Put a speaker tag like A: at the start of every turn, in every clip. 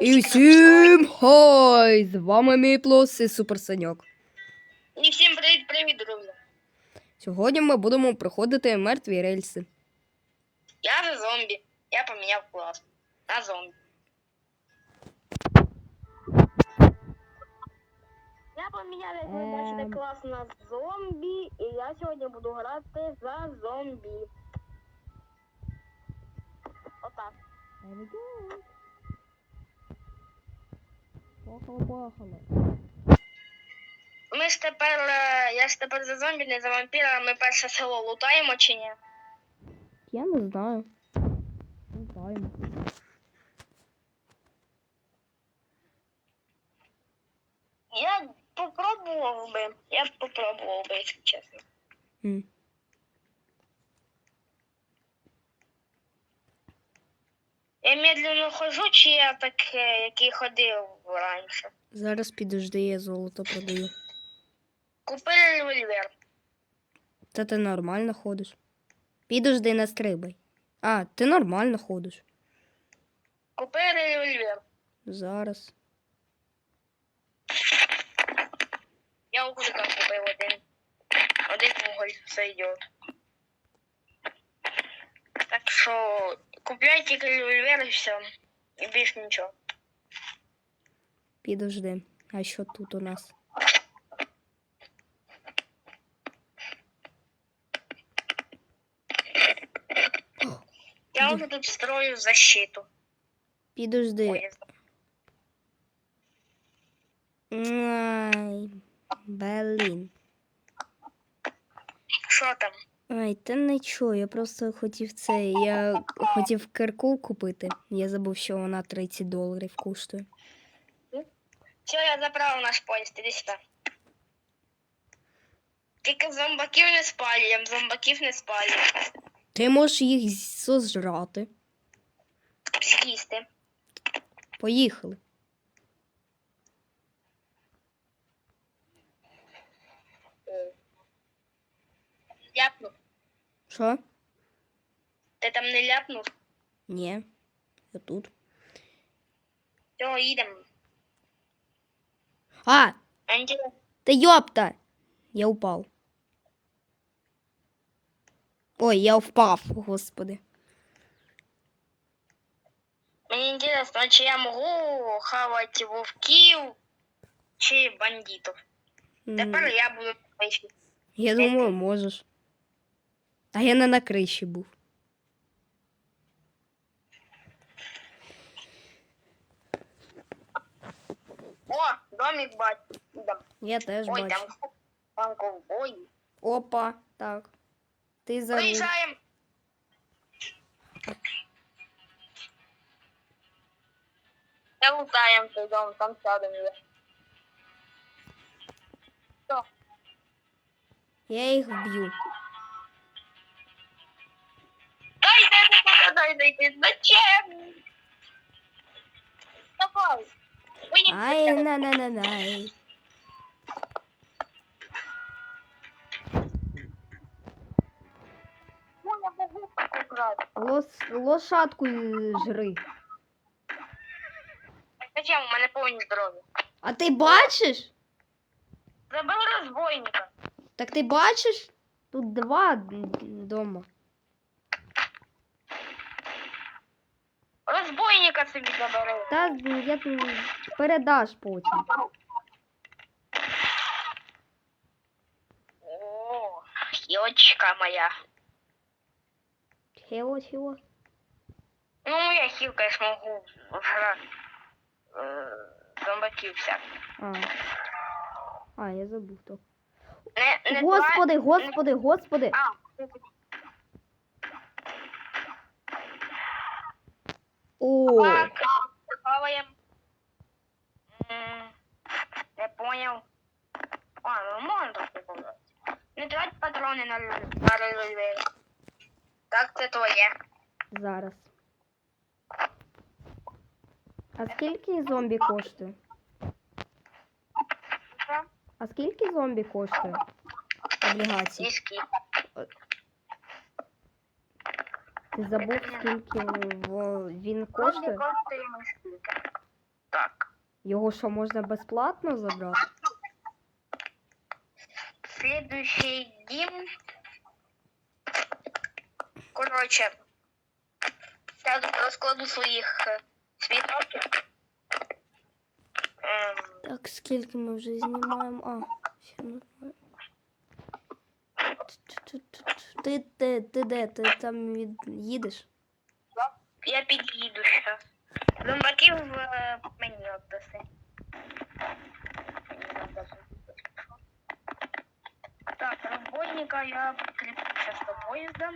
A: І всім хай! З вами Міплос і Суперсаньок.
B: І всім привіт, привіт, друзі.
A: Сьогодні ми будемо проходити мертві рельси.
B: Я же зомбі. Я поміняв клас. На зомбі. Я поміняв, як ви бачите,
A: Ем.
B: клас на зомбі, і я сьогодні буду грати за зомбі. Отак. Ми ж тепер, е, я ж тепер за зомбі, не за вампіра, ми перше село лутаємо чи ні?
A: Я не знаю. Знаю.
B: Я попробував би. Я б попробував би, якщо чесно.
A: М.
B: Я медленно хожу, чи я так, який ходив раніше.
A: Зараз підожди, я золото продаю.
B: Купили револьвер.
A: Та ти нормально ходиш. Підожди, не стрибай. А, ти нормально ходиш.
B: Купили револьвер.
A: Зараз.
B: Я уголька купив один. Один уголь сойдет. Так що купляй тільки револьвер і все. І більш нічого.
A: Підожди. А що тут у нас?
B: Я вже тут строю защиту.
A: Підожди. Ай, блін.
B: Що там?
A: Ай, та нічого, я просто хотів це. Я хотів кирку купити. Я забув, що вона 30 доларів коштує.
B: Все, я забрав наш поїзд, іди сюди. Тільки зомбаків не спалюємо, зомбаків не спалюємо.
A: Ти можеш їх зожрати.
B: З'їсти.
A: Поїхали.
B: Ляпнув.
A: Що?
B: Ти там не ляпнув?
A: Ні. Я тут.
B: Все, їдемо.
A: А!
B: Анді,
A: Та йопта! Я упав. Ой, я впав, господи.
B: мені інтересно, чи я можу хавати вовків чи бандитів.
A: М,
B: Тепер я буду вийшли.
A: Я думаю, можеш. А я не на криші був.
B: О, домик. Ідем.
A: Я теж
B: Ой,
A: бачу.
B: там, там ковбой.
A: Опа, так. Ти за руль.
B: Приїжджаємо. Я лутаємо цей дом, там сядемо. вже.
A: Я їх вб'ю.
B: Дай, дай, зачем? Давай.
A: Ай, на на на най
B: Ну.
A: Лос, лошадку жри.
B: Зачем? У мене повні здоров'я.
A: А ти бачиш?
B: Забили розбойника.
A: Так ти бачиш? Тут два дома.
B: Розбойника собі забери.
A: Та я т- передаш потім.
B: О, хілочка моя.
A: Хіло, хіло.
B: Ну, моя хілка, я ж можу вжрати. е, Зомбаків всяких.
A: А. А, я забув то.
B: Не, не
A: Господи, господи, господи.
B: А,
A: О,
B: так, Я понял. А, ну можна так побувати. Не трать патрони на, револь- на револьвері. Так, це твоє.
A: зараз. А скільки зомбі коштує? А скільки зомбі коштує? Облігації. Ти забув, скільки в- він коштує?
B: скільки.
A: Його що можна безплатно забрати?
B: Следующий дім. Коротше, я тут розкладу своїх е. Ем,
A: Так, скільки ми вже знімаємо? А, ще нормально. Ти де, ти де? Ти там від... їдеш?
B: я під'їду зараз. Зомбаків е, мені віддаси. Так, розбойника я прикріплю зараз до поїзда.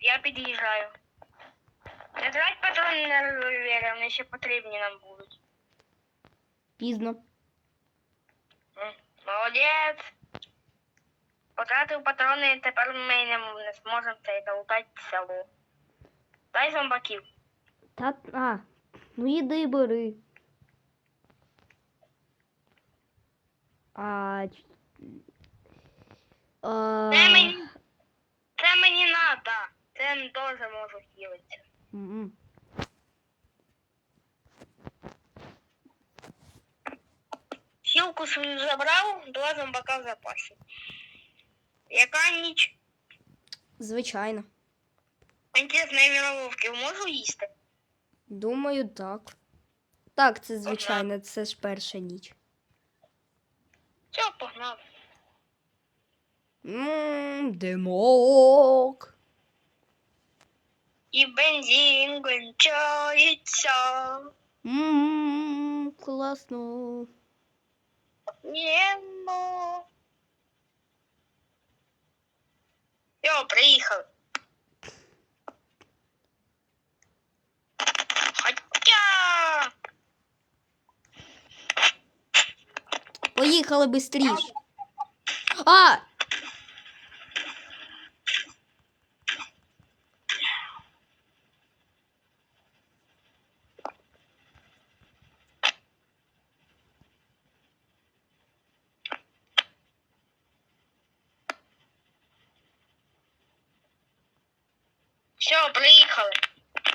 B: Я під'їжджаю. Не трать патрони на револьвери, вони ще потрібні нам будуть.
A: Пізно.
B: М, Молодець. Потратив патрони, тепер ми не, не зможемо це залутати в село. Дай зомбаків.
A: Та, а, ну іди бери. А, ч- а,
B: Це мені. Це мені надо. Це не теж можу хілитися.
A: М-м.
B: Хілку свою забрав, два зомбака в запасі. Яка ніч?
A: Звичайно.
B: Інтересно, я мірововків можу їсти?
A: Думаю, так. Так, це звичайно, це ж перша ніч.
B: Все, погнав.
A: Ммм, димок.
B: І бензин кончається.
A: Ммм, класно.
B: Немо. Все, приїхав. Хотя.
A: Поїхали бистріш. А!
B: Все, приїхали.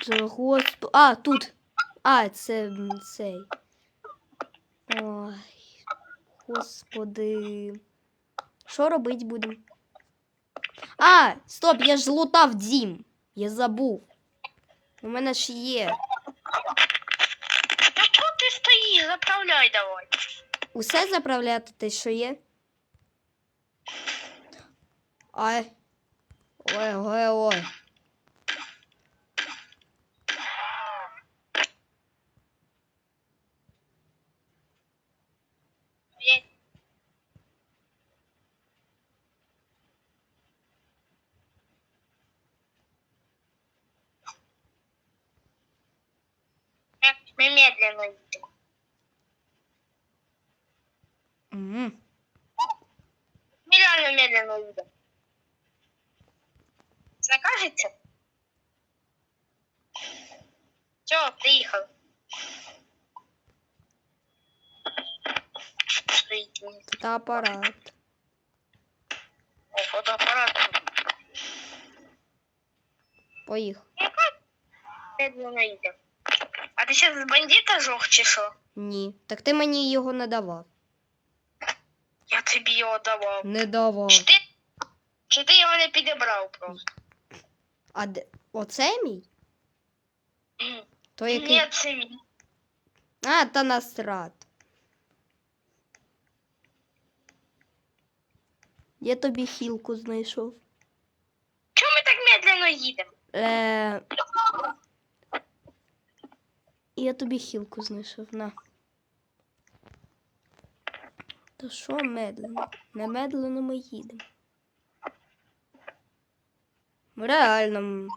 A: Це Госп... А, тут. А, це цей. Ой. Господи. Що робити будемо? А, стоп, я ж злутав дім. Я забув. У мене ж є.
B: Ну що ти стоїш? Заправляй давай.
A: Усе заправляти те, що є? Ай. Ой, ой, ой.
B: Є. Ми медленно їдемо.
A: М.
B: Ми реально медленно їдемо. Це кажеться? Все, вниз.
A: Фотоапарат.
B: О, фотоапарат.
A: Поїхав.
B: Медленно їде. Ти зараз з бандита жох чи що?
A: Ні. Так ти мені його не давав.
B: Я тобі його давав.
A: Не давав.
B: Чи ти, чи ти його не підібрав просто?
A: А де... оце мій? То який?
B: Ні, це мій.
A: А, та насрат. Я тобі хілку знайшов.
B: Чому ми так медленно їдемо?
A: Е... Я тобі хілку знайшов, на. То що медленно? Не медленно ми їдемо. Реально.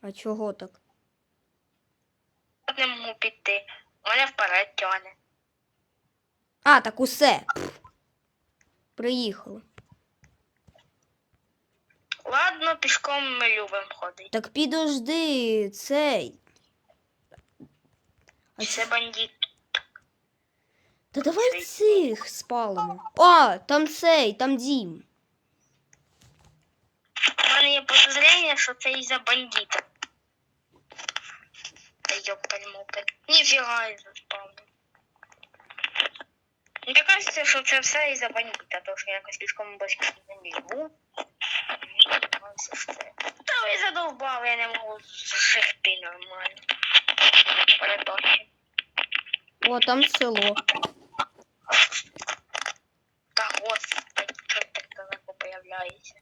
A: А чого так?
B: Не можу піти. Мене вперед тягне.
A: А, так усе. Приїхали.
B: Ладно, пішком ми любимо ходити.
A: Так підожди, цей. А
B: Це бандит.
A: Та давай цих спалимо. О, там цей, там дім.
B: мене є подозріння, що це із-за бандита. Та йоп пальмопи. Ніфіга я заспавнив. Мені кажеться, що це все із-за бандита, тому що я якось слишком близько до землі був. Та ви задовбали, я не можу жити нормально.
A: О, там село.
B: Та господи, що так далеко появляється.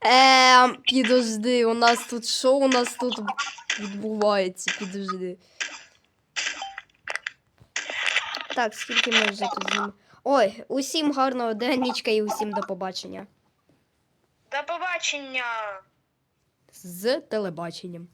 A: Ем, підожди, у нас тут що у нас тут відбувається? Підожди. Так, скільки ми вже тут? Ой, усім гарного денечка і усім до побачення.
B: До побачення!
A: З телебаченням.